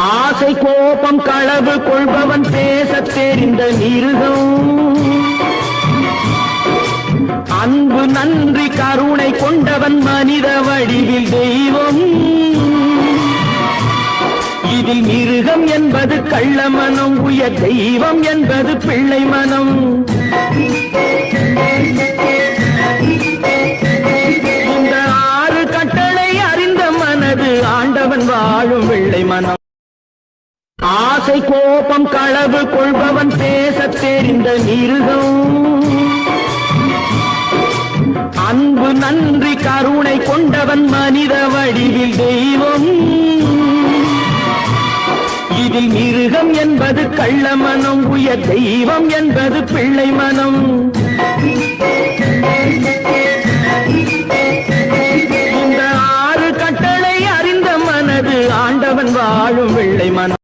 ஆசை கோபம் களவு கொள்பவன் பேசத் தெரிந்த மிருகம். அன்பு நன்றி கருணை கொண்டவன் மனித வடிவில் தெய்வம். இதில் மிருகம் என்பது கள்ள மனம் உயர் தெய்வம் என்பது பிள்ளை மனம். இந்த ஆறு கட்டளை அறிந்த மனது ஆண்டவன் வாழும் வெள்ளை மனம். ஆசை கோபம் களவு கொள்பவன் பேசத் தெரிந்த மிருகம். அன்பு நன்றி கருணை கொண்டவன் மனித வடிவில் தெய்வம். இதில் மிருகம் என்பது கள்ள மனம் உயர் தெய்வம் என்பது பிள்ளை மனம். இந்த ஆறு கட்டளை அறிந்த மனது ஆண்டவன் வாழும் வெள்ளை மனம்.